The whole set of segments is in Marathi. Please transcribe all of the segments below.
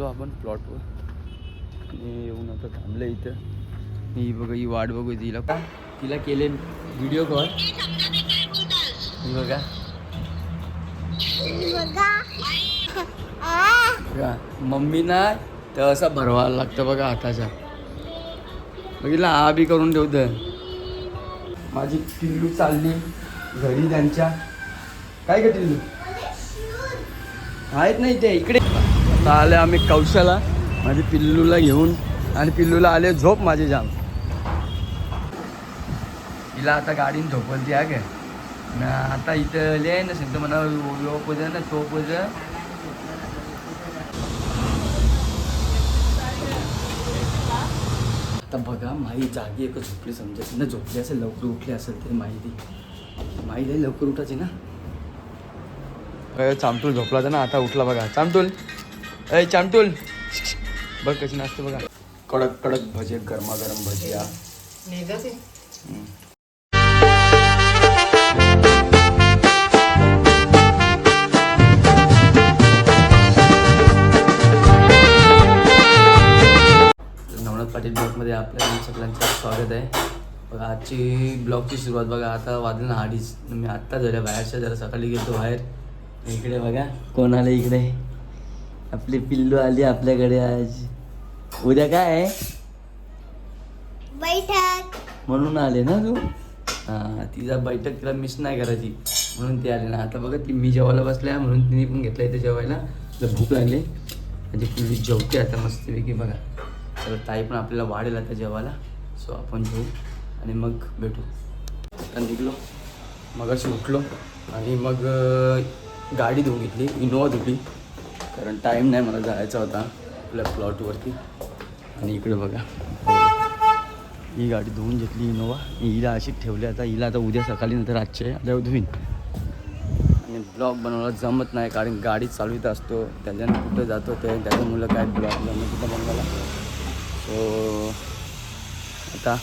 आलो आपण प्लॉटवर आणि येऊन आता थांबलं इथं. ही बघा ही वाट बघू तिला. का तिला केले व्हिडिओ कॉल बघा. बघा. मम्मी ना तर असा भरवायला लागतं बघा हाताचा. बघितला हा बी करून ठेवतं. माझी टिल्लू चालली घरी त्यांच्या. काय का टिल्लू आहेत नाही ते इकडे. आता आले आम्ही कौशाला माझी पिल्लूला घेऊन आणि पिल्लूला आले झोप माझे जाम. तिला आता गाडीन झोपवली आहे काय? ना आता इथं लिहाय ना सिद्ध म्हणा यो पोज ना तो पोज. आता बघा माई जागी एक झोपली समजायची ना झोपली असेल लवकर उठली असेल तरी माहिती. माई लवकर उठायची ना. अय झोपला होता ना आता उठला बघा. चामटूल अय चामटूल बघ कशी नाचते बघा. कडक कडक भजे गरमागरम भजिया. नवनाथ पाटील ब्लॉगमध्ये आपल्या सगळ्यांचं स्वागत आहे. बघा आजची ब्लॉगची सुरुवात बघा आता वाजलं ना अडीच मी आत्ता झाल्या बाहेरच्या जरा सकाळी गेलो बाहेर. इकडे बघा कोण आलं इकडे? आपली पिल्लू आली आपल्याकडे आज. उद्या काय? आहे बैठक. म्हणून आले ना तू? हां तिचा बैठक तिला मिस नाही करायची. म्हणून ती आली ना. आता बघा ती मी जेवायला बसल्या म्हणून तिने पण घेतलं इथे जेवायला. तिला भूक लागली. म्हणजे पिल्ली जेवते आता मस्तपैकी बघा. तर ताई पण आपल्याला वाढेल आता जेवायला. सो आपण जेऊ आणि मग भेटू. आता निघलो. मग अशी उठलो आणि मग गाडी धुवून घेतली. इनोवा धुतली. कारण टाईम नाही मला जायचा होता आपल्या प्लॉटवरती आणि इकडे बघा. ही गाडी धुवून घेतली इनोवा. हिला अशीच ठेवली आता. हिला आता उद्या सकाळी नंतर आजचे आता धुईन आणि ब्लॉग बनवायला जमत नाही कारण गाडी चालवित असतो. त्याच्यानं कुठं जातो ते त्याच्यामुळं काय ब्लॉग जमत कुठं बनवायला सो आता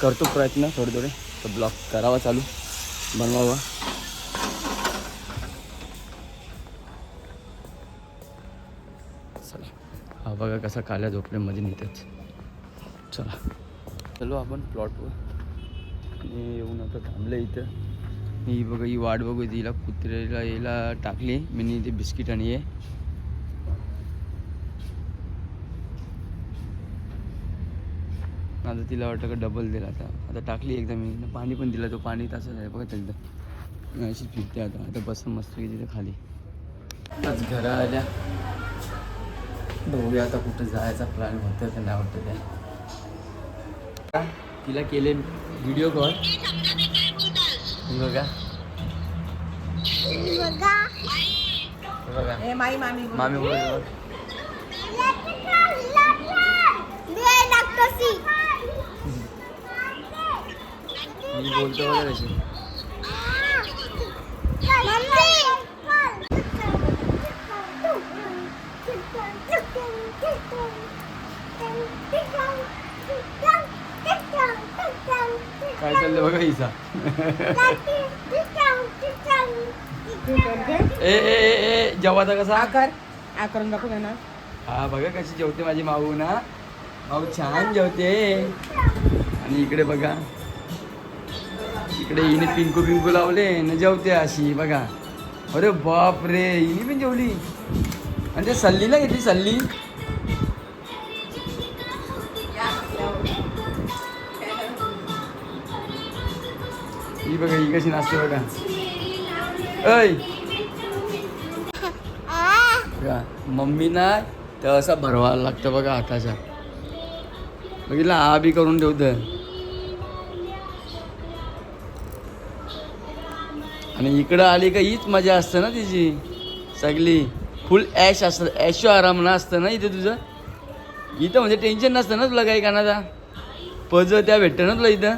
करतो प्रयत्न थोडे थोडे. तर ब्लॉग करावा चालू. बनवावा. चला हा बघा कसा काल्या झोपड्यामध्ये नेतात चला. चलो आपण प्लॉटवर आणि येऊन आता थांबलं इथं. ही बघा ही वाट बघू तिला कुत्र्याला यायला टाकली. मी ते बिस्किट आणि हे. आता तिला वाटतं का डबल दिला आता. आता टाकली एकदा मी. पाणी पण दिलं तो पाणी तसंच आहे. बघा त्यांचं अशी फिरते आता. आता बस मस्त तिथे खाली. आज घरा आल्या. बघूया आता कुठं जायचा प्लॅन होतं का नाही होतं त्या तिला केले व्हिडिओ कॉल बघा. बघा बघा ए माई मामी बोल. मामी बोल. मी बोलतो बघा कशी काय चाललं बघा हिचा ए ए ए ए जेवाचा कसा? आकार. आकारून दाखव ना. हा बघा कशी जेवते माझी माऊ ना. माऊ छान जेवते. आणि इकडे बघा. इकडे हिने पिंकू पिंकू लावले ना जेवते अशी बघा. अरे बाप रे हिने पण जेवली. आणि ते सल्लीला घेतली सल्ली? ही बघा ही कशी नाचते बघा ऐ बघा मम्मी ना तर असा भरवायला लागतं बघा हाताचा बघितला हा बी करून ठेवतं आणि इकडं आली का हीच मजा असते ना तिची सगळी फुल ॲश असतं ॲशो आराम ना असतं ना इथं तुझं इथं म्हणजे टेन्शन नसतं ना तुला काही कानाचा पज त्या भेटतं ना तुला इथं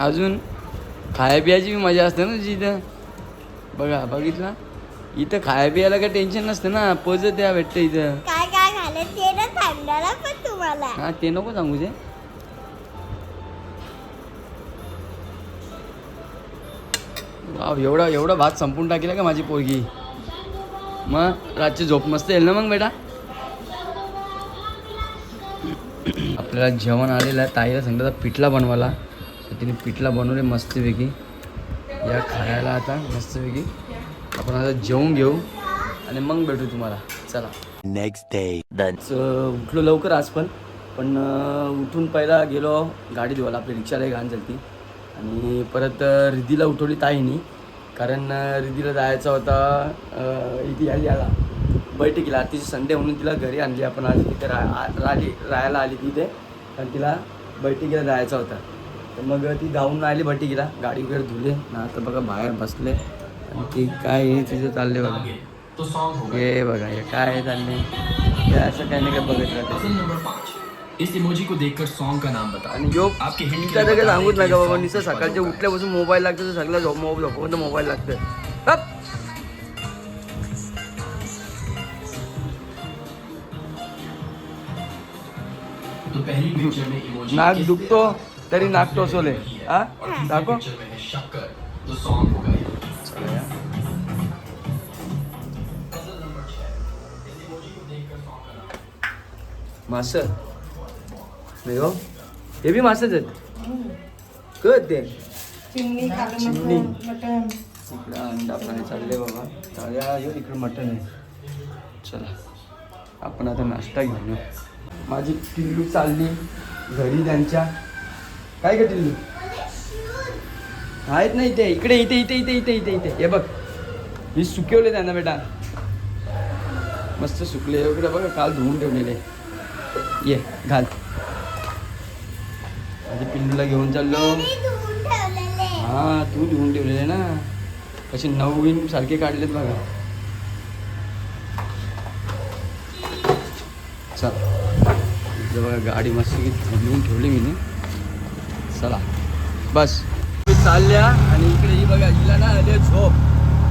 अजून खाया पियाची बी मजा असते ना तुझी इथं? बघा बघितला? इथं खाया पियाला काही टेन्शन नसतं ना. पज त्या भेटतं इथं. काय काय झालं ते ना सांगणार पण तुम्हाला. हा ते नको सांगू ते. वाव एवढा एवढा भात संपून टाकेल का माझी पोरगी? मग रातची झोप मस्त येईल ना मग बेटा? आपल्याला जेवण आलेलं आहे. ताईला सांगितलं पिठला बनवायला. तर तिने पिठला बनवले मस्तपैकी. या खायला आता मस्तपैकी. आपण आता जेवून घेऊ आणि मग भेटू तुम्हाला. चला. Done. च- उठलो लवकर आज पण. पण उठून पहिला गेलो गाडी धुवायला. आपली रिक्षाला घाण झाली आणि परत अं, रिद्धीला उठवली ताईनी. कारण अं, रिद्धीला जायचा होता इथे आली आला बैठकीला. तिची संडे म्हणून तिला घरी आणली. आपण आज तिथे राहिली राहायला आली तिथे. कारण तिला बैठकीला जायचा होता. तर मग ती जाऊन आली बैठकीला गाडी वगैरे धुले. ना आता बघा बाहेर बसले. आणि ती काय हे तिचं चालले बघा. हे बघा हे काय चालले हे असं काही नाही काय बघत राहते. इस इमोजी को देखकर सॉन्ग का नाम बताओ। आणि जो आपके हिंट के बता सांगूच नका बाबा निसं सकाळच्या। उठल्यापासून मोबाईल लागतं तर सगळं झोप मोबाईल झोपपर्यंत मोबाईल लागतं! तो पहली पिक्चर में इमोजी नाक दुखतो? तरी नाक टोचवले. हा? दाखव. है मासं नाही हो हे बी मासच आहेत. कळत ते? चिमणी इकडं अंडा फ्राय चालले बाबा. ताज्या इकडं मटण आहे. चला आपण आता नाश्ता घेऊन. माझी टिल्लू चालली घरी त्यांच्या. काय टिल्लू आहेत ना इथे इकडे इथे इथे इथे इथे इथे इथे. हे बघ. मी सुकवले त्यांना बेटा. मस्त सुकले. वगैरे बघा काल धुवून ठेवलेले. ये घाल. माझ्या पिल्लूला घेऊन चाललो. धुवून हा तू लिहून ठेवलेले ना. कसे नवीन सारखे काढलेत बघा. चल. बघा गाडी मस्त लिहून ठेवली मी चला. बस. मी चालल्या आणि इकडे ही बघा हिला ना आले झोप.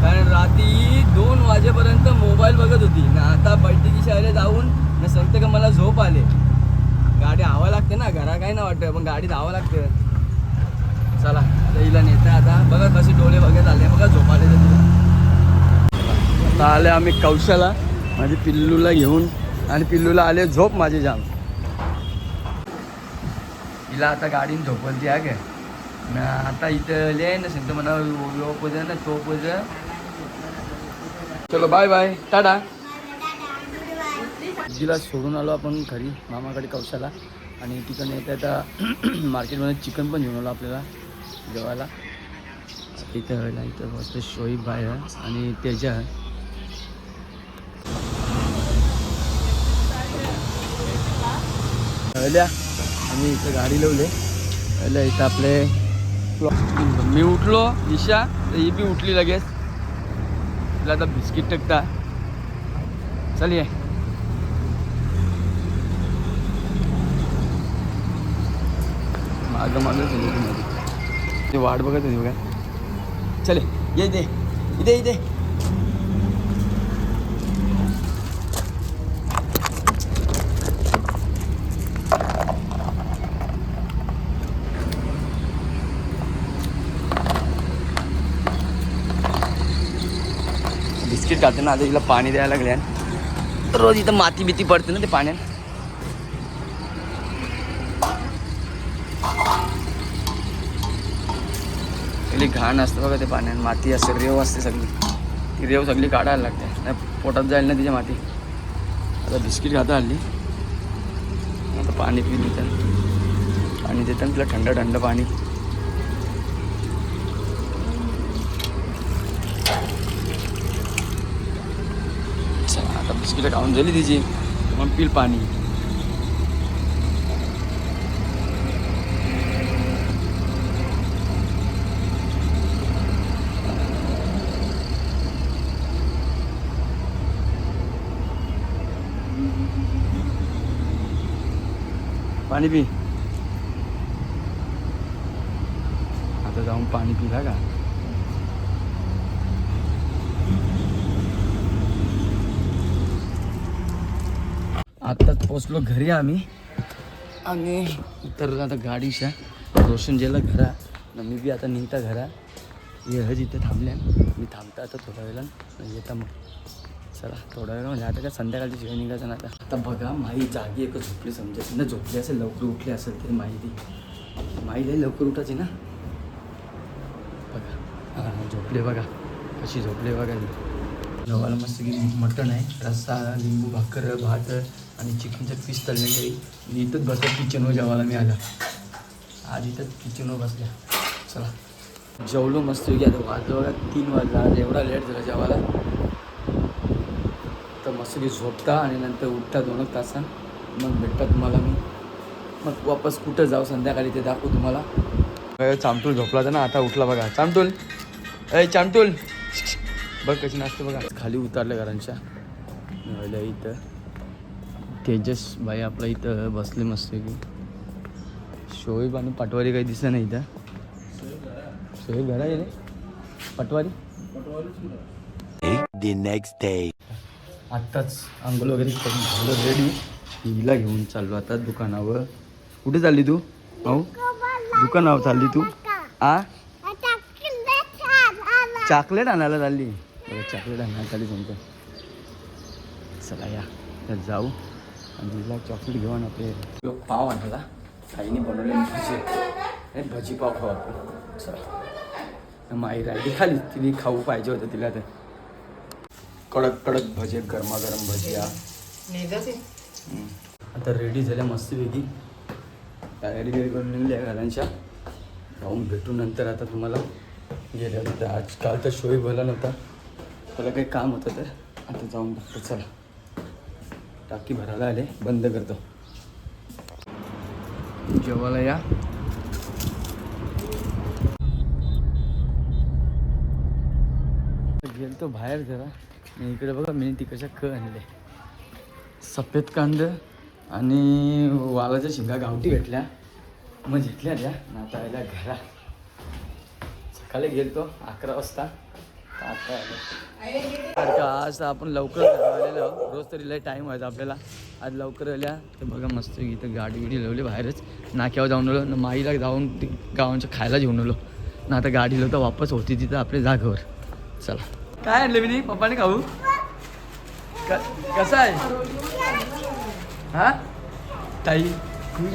कारण रात्री दोन वाजेपर्यंत मोबाईल बघत होती. ना आता बैठकी शाळेला जाऊन ना सांगते का मला झोप आले. गाडी हवा लागते ना घरा काय ना वाटतं पण गाडी धावा लागते. चला आता हिला नेता आता. बघा कसे डोळे बघत आले. बघा झोपाले तर तिला. आता आले आम्ही कौशाला माझी पिल्लूला घेऊन. आणि पिल्लूला आले झोप माझी जाम. हिला आता गाडीने झोपवली आहे गे ना आता इथं लय ना सांगतो म्हणा यो पोज ना तो पज. चलो बाय बाय टाटा. जिला सोडून आलो आपण घरी मामाकडे कौशाला आणि तिकडे येते आता मार्केटमध्ये चिकन पण घेऊन आलो आपल्याला जेवायला. इथं व्हायला इथं मस्त शोईब बाय आहे आणि त्याच्या आहे. आम्ही इथं गाडी लावले. कळलं इथं आपले मी उठलो ईशा तर ही बी उठली लगेच. तिला आता बिस्किट टाकता. चल ये. मागं मागं झाली ते वाट बघत होती बघा. चले ये दे. इथे इथे. बिस्किट ना आता तिला पाणी द्यायला लागले रोज इथं माती बिती पडते ना ते पाण्यात. सगळी घाण असतं बघा ते पाण्यात माती असते रेव असते सगळी. ती रेव सगळी काढायला लागते. नाही पोटात जाईल ना तिच्या माती. आता बिस्किट खाता हल्ली आता पाणी पिऊन देतात पाणी देतात तिला थंड थंड पाणी चला आता बिस्किट खाऊन झाली तिची. मग पिल पाणी. पाणी पी. आता जाऊन पाणी पिला का? आत्ताच पोचलो घरी आम्ही. आणि उतरलो आता गाडीच्या रोशन जेला घरा न मी बी आता निघता घरा. येहज इथे थांबल्या मी थांबतो आता थोड्या वेळानं. येता मग. चला थोडा वेळ म्हणजे आता काय संध्याकाळची शिवाय निघायचं ना आता. आता बघा माई जागी एक झोपली समजायची ना झोपली असेल लवकर उठली असेल तरी माहिती माई लई लवकर उठायची ना. बघा हां झोपले बघा. कशी झोपले बघा जेवायला मस्त की मटण आहे. रस्सा लिंबू भाकर भात आणि चिकनचं पीस तळले तरी मी इथंच बसलो किचनवर जेवायला मी आला आज इथंच किचनवर बसल्या. चला. जेवलो मस्त की आता वाजलं बघा तीन वाजला. एवढा लेट झाला जेवायला. तर मस्त की झोपता आणि नंतर उठता दोन एक तासान. मग भेटता तुम्हाला मी. मग वापस कुठं जाऊ संध्याकाळी ते दाखवू तुम्हाला. चामटूल झोपला होता ना. आता उठला बघा. चामटूल अय चामटूल बघ कशी नाचते बघा. खाली उतरलं घरांच्या. इथं. तेजस भाई आपला इथं बसले मस्त की शोएब आणि पटवारी काही दिसत नाही इथं. शोएब घरा गेले पटवारी? Next day. आत्ताच आंघोळ वगैरे करून झालं रेडी हिला घेऊन चाललो आता दुकानावर. कुठे चालली तू? भाऊ? दुकानावर चालली तू? आ? चॉकलेट आणायला चालली. चॉकलेट आणायला चालली तुमचं चला या. जाऊ. आणि हिला चॉकलेट घेऊन आपले तो पाव आणला आईने बनवले भजी आणि भजी पाव खाऊ आपण. चला. मग आई राहिली खाली. तिने खाऊ पाहिजे होतं तिला तर कडक कडक भजे गरमागरम भजिया हम्म. आता रेडी झाल्या मस्तपैकी तयारी बिरी करून निघल्या घरांच्या. जाऊन भेटून नंतर आता तुम्हाला. गेल्या होत्या. आज काल तर शोही बोला नव्हता. त्याला काही काम होतं तर आता जाऊन बघतो. चला. टाकी भरायला आले बंद करतो. जेवायला या. गेलतो बाहेर जरा. आणि इकडे बघा मी तिकडच्या क आणले. सफेद कांद आणि वालाच्या शिंगा गावठी भेटल्या. मग घेतल्या त्या. आणि आता आल्या घरा. सकाळी गेलतो अकरा वाजता. का आज आपण लवकर आलेलो रोज तरी लय टाईम व्हायचा आपल्याला. आज लवकर आल्या. तर बघा मस्त इथं गाडी बिडी लावली बाहेरच. नाक्यावर जाऊन आलो. ना माईला जाऊन ते गावांच्या खायला घेऊन आलो. ना आता गाडी लावता वापस होती तिथं आपल्या जागेवर. चला. काय आणलं मी पप्पाने खाऊ? क- कसं आहे? हा? ताई खुश